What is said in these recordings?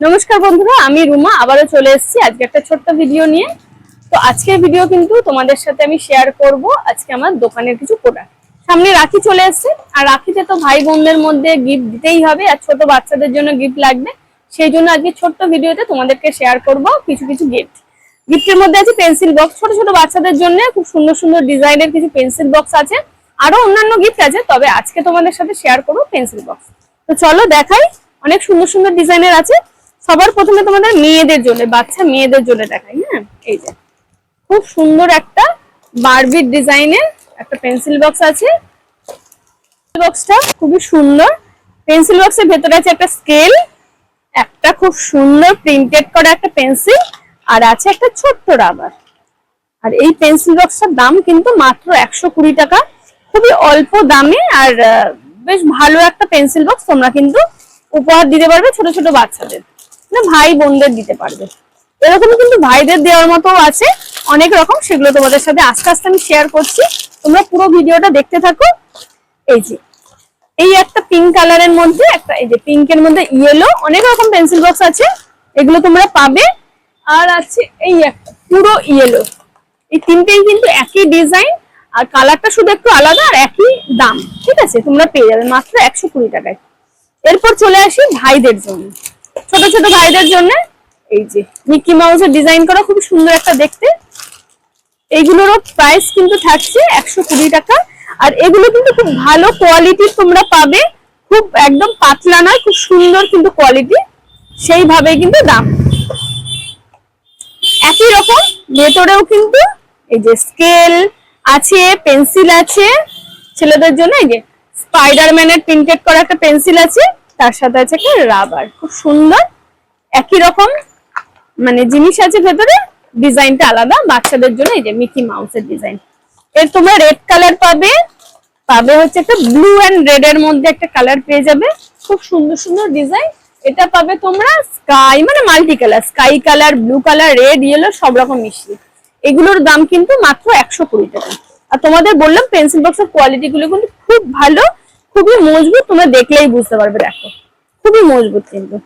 নমস্কার বন্ধুরা, আমি রুমা, আবারও চলে এসেছি আজকে একটা ছোট্ট ভিডিও নিয়ে। তো আজকের ভিডিও কিন্তু তোমাদের সাথে আমি শেয়ার করব আজকে আমার দোকানের কিছু প্রোডাক্ট সামনে রাখি চলে এসেছে, আর রাখিতে তো ভাই বোনদের মধ্যে গিফট দিতেই হবে, আর ছোট বাচ্চাদের জন্য গিফট লাগবে। সেই জন্য আজকে ছোট্ট ভিডিওতে তোমাদেরকে শেয়ার করব কিছু কিছু গিফট গিফটের মধ্যে আছে পেন্সিল বক্স ছোট ছোট বাচ্চাদের জন্য খুব সুন্দর সুন্দর ডিজাইনের কিছু পেন্সিল বক্স আছে। আরও অন্যান্য গিফট আছে, তবে আজকে তোমাদের সাথে শেয়ার করব পেন্সিল বক্স তো চলো দেখাই, অনেক সুন্দর সুন্দর ডিজাইনের আছে। সবার প্রথমে তোমাদের মেয়েদের জন্য, বাচ্চা মেয়েদের জন্য দেখাই হ্যাঁ? এই যে। খুব সুন্দর একটা বারবির ডিজাইনের একটা পেন্সিল বক্স আছে। বক্সটা খুবই সুন্দর। পেন্সিল বক্সের ভেতরে আছে একটা স্কেল একটা খুব সুন্দর প্রিন্টেড করা একটা পেন্সিল আর আছে একটা ছোট্ট রাবার আর এই পেন্সিল বক্সটার দাম কিন্তু মাত্র একশো কুড়ি টাকা। খুবই অল্প দামে আর বেশ ভালো একটা পেন্সিল বক্স তোমরা কিন্তু উপহার দিতে পারবে ছোট ছোট বাচ্চাদের। ভাই বোনদের দিতে পারবে। এরকম কিন্তু ভাইদের দেওয়ার মতো আছে। অনেক রকম, সেগুলো তোমাদের সাথে আস্তে আস্তে আমি শেয়ার করছি। তোমরা পুরো ভিডিওটা দেখতে থাকো। এই যে, এই একটা পিঙ্ক কালারের মধ্যে একটা, এই যে পিঙ্কের মধ্যে ইয়েলো অনেক রকম পেন্সিল বক্স আছে। এগুলো তোমরা পাবে। আর আছে এই একটা, পুরো ইয়েলো এই তিনটেই কিন্তু একই ডিজাইন আর কালারটা শুধু একটু আলাদা আর একই দাম। ঠিক আছে? তোমরা পেয়ে যাবে মাত্র একশো কুড়ি টাকায়। এরপর চলে আসি ভাইদের জন্য। ছোট ছোট ভাইদের জন্য? এই যে। মিকি মাউসের ডিজাইন করা খুব সুন্দর একটা দেখতে। এইগুলোরও প্রাইস কিন্তু থাকছে একশো কুড়ি টাকা। আর এগুলো কিন্তু খুব ভালো কোয়ালিটির তোমরা পাবে। খুব একদম পাতলা নয় খুব সুন্দর কিন্তু কোয়ালিটি সেইভাবে কিন্তু দাম। একই রকম ভেতরেও কিন্তু এই যে স্কেল আছে পেন্সিল আছে। ছেলেদের জন্য এই যে স্পাইডারম্যানের প্রিন্টেড করা একটা পেন্সিল আছে। তার সাথে আছে একটা রাবার। খুব সুন্দর। একই রকম মানে জিনিস আছে ভেতরে, ডিজাইনটা আলাদা। বাচ্চাদের জন্য এই যে মিকি মাউসের ডিজাইন। এর তোমরা রেড কালার পাবে। পাবে হচ্ছে একটা ব্লু এন্ড রেড এর মধ্যে একটা কালার পেয়ে যাবে। খুব সুন্দর সুন্দর ডিজাইন এটা পাবে তোমরা স্কাই মানে multi colour sky colour blue colour red yellow সব রকম মিশিয়ে এগুলোর দাম কিন্তু মাত্র একশো কুড়ি টাকা। আর তোমাদের বললাম পেন্সিল বক্সের কোয়ালিটি গুলো কিন্তু খুব ভালো। খুবই মজবুত, তোমরা দেখলেই বুঝতে পারবে দেখো। খুবই মজবুত কিন্তু।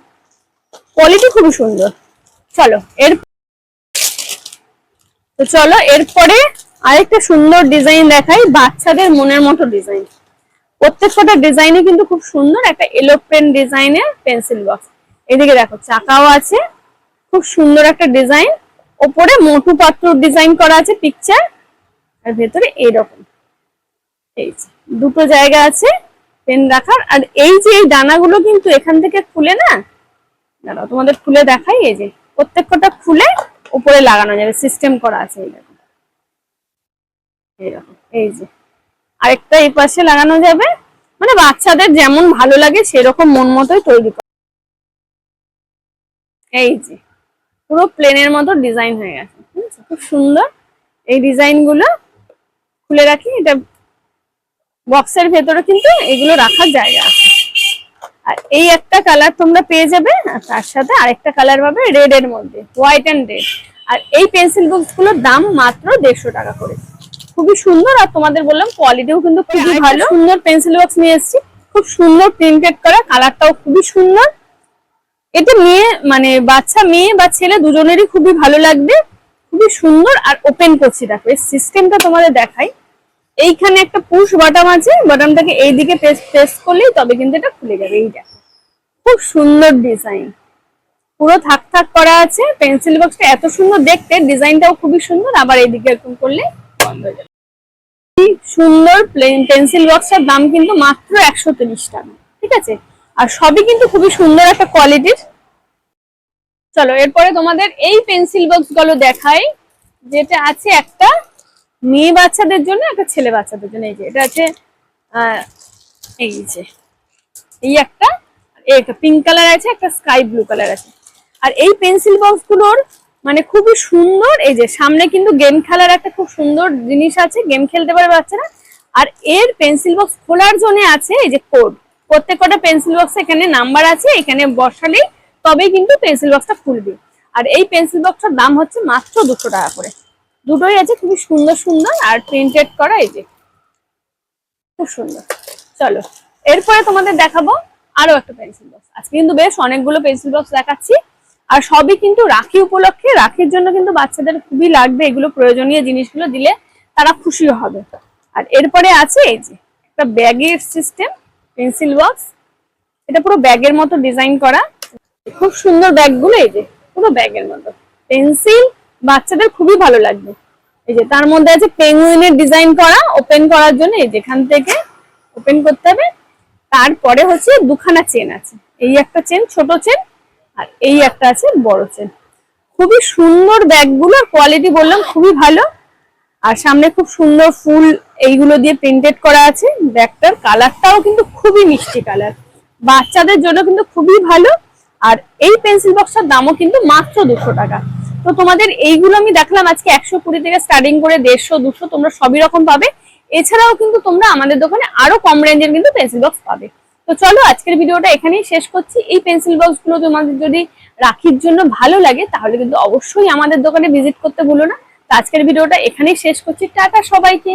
কোয়ালিটি খুবই সুন্দর। চলো, এর তো চলো, এরপরে আরেকটা সুন্দর ডিজাইন দেখাই, বাচ্চাদের মনের মতো ডিজাইন প্রত্যেকটা ডিজাইনে কিন্তু খুব সুন্দর, একটা এলোপ্রেন ডিজাইনের পেন্সিল বক্স এদিকে দেখো, চাকাও আছে, খুব সুন্দর একটা ডিজাইন ওপরে মোটু পাত্র ডিজাইন করা আছে পিকচার আর ভেতরে এইরকম এই দুটো জায়গা আছে পেন রাখার। আর এই যে এই দানাগুলো কিন্তু এখান থেকে খুলে না? দাঁড়াও, তোমাদের খুলে দেখাই, এই যে প্রত্যেকটা খুলে উপরে লাগানো যাবে সিস্টেম করা আছে এই দেখো। এইরকম এই যে আরেকটা এই পাশে লাগানো যাবে। মানে বাচ্চাদের যেমন ভালো লাগে, সেরকম মন মতোই তৈরি করা। এই যে পুরো প্লেনের মতো ডিজাইন হয়ে গেছে খুব সুন্দর। এই ডিজাইনগুলো খুলে রাখি, এটা বক্সের ভেতরে কিন্তু এগুলো রাখার জায়গা আছে। আর এই একটা কালার তোমরা পেয়ে যাবে আর তার সাথে আরেকটা কালার পাবে রেড এর মধ্যে হোয়াইট অ্যান্ড রেড আর এই পেন্সিল বক্সগুলোর দাম মাত্র দেড়শো টাকা করে। খুবই সুন্দর আর তোমাদের বললাম কোয়ালিটিও কিন্তু খুবই ভালো। সুন্দর পেন্সিল বক্স নিয়ে এসেছি। খুব সুন্দর প্রিন্টেড করা কালারটাও খুবই সুন্দর। এটা মেয়ে মানে বাচ্চা মেয়ে বা ছেলে দুজনেরই খুবই ভালো লাগবে। খুবই সুন্দর আর ওপেন করছি। দেখো এই সিস্টেমটা তোমাদের দেখাই। এইখানে একটা পুশ বাটাম আছে বাটামটাকে এইদিকে প্রেস প্রেস করলেই তবে কিন্তু এটা খুলে যাবে, এইটা। খুব সুন্দর ডিজাইন পুরো থাক থাক করা আছে পেন্সিল বক্সটা এত সুন্দর দেখতে ডিজাইনটাও খুবই সুন্দর, আবার এইদিকে এরকম করলে বন্ধ হয়ে যাবে। সুন্দর প্লেন পেন্সিল বক্সটার দাম কিন্তু মাত্র একশো টাকা, ঠিক আছে? আর সবই কিন্তু খুবই সুন্দর একটা কোয়ালিটির চলো, এরপরে তোমাদের এই পেন্সিল বক্সগুলো দেখাই, যেটা আছে একটা মেয়ে বাচ্চাদের জন্য একটা ছেলে বাচ্চাদের জন্য, এই যে, এটা আছে এই যে, এই একটা একটা পিঙ্ক কালার আছে, একটা স্কাই ব্লু কালার আছে। আর এই পেন্সিল বক্সগুলোর মানে খুবই সুন্দর, এই যে, সামনে কিন্তু গেম খেলার একটা খুব সুন্দর জিনিস আছে গেম খেলতে পারে বাচ্চারা। আর এর পেন্সিল বক্স খোলার জন্য আছে, এই যে কোড প্রত্যেকটা পেন্সিল বক্স এখানে নাম্বার আছে, এখানে বসালেই তবেই কিন্তু পেন্সিল বক্সটা খুলবে। আর এই পেন্সিল বক্সটার দাম হচ্ছে মাত্র দুশো টাকা করে। দুটোই আছে খুবই সুন্দর সুন্দর আর প্রিন্টেড করা এই যে। খুব সুন্দর। চলো, এরপরে তোমাদের দেখাবো আরও একটা পেন্সিল বক্স আজকে কিন্তু বেশ অনেকগুলো পেন্সিল বক্স দেখাচ্ছি। আর সবই কিন্তু রাখি উপলক্ষে। রাখির জন্য কিন্তু বাচ্চাদের খুবই লাগবে এগুলো প্রয়োজনীয় জিনিসগুলো দিলে তারা খুশি হবে। আর এরপরে আছে এই যে একটা ব্যাগের সিস্টেম পেন্সিল বক্স এটা পুরো ব্যাগের মতো ডিজাইন করা। খুব সুন্দর ব্যাগগুলো এই যে, পুরো ব্যাগের মতো। পেন্সিল বাচ্চাদের খুবই ভালো লাগবে। এই যে তার মধ্যে আছে পেঙ্গুইনের ডিজাইন করা ওপেন করার জন্য এই যেখান থেকে ওপেন করতে হবে। তারপরে হচ্ছে দুখানা চেন আছে। এই একটা চেন ছোট চেন আর এই একটা আছে বড় চেন খুবই সুন্দর ব্যাগগুলো কোয়ালিটি বললাম, খুবই ভালো। আর সামনে খুব সুন্দর ফুল এইগুলো দিয়ে প্রিন্টেড করা আছে। ব্যাগটার কালারটাও কিন্তু খুবই মিষ্টি কালার বাচ্চাদের জন্য কিন্তু খুবই ভালো। আর এই পেন্সিল বক্সটার দামও কিন্তু মাত্র দুশো টাকা। তো তোমাদের এইগুলো আমি দেখলাম আজকে একশো কুড়ি থেকে স্টার্টিং করে দেড়শো, দুশো তোমরা সবই রকম পাবে। এছাড়াও কিন্তু তোমরা আমাদের দোকানে আরও কম রেঞ্জের কিন্তু পেন্সিল বক্স পাবে। তো চলো আজকের ভিডিওটা এখানেই শেষ করছি। এই পেন্সিল বক্সগুলো তোমাদের যদি রাখির জন্য ভালো লাগে, তাহলে কিন্তু অবশ্যই আমাদের দোকানে ভিজিট করতে ভুলো না। তো আজকের ভিডিওটা এখানেই শেষ করছি। টাটা সবাইকে।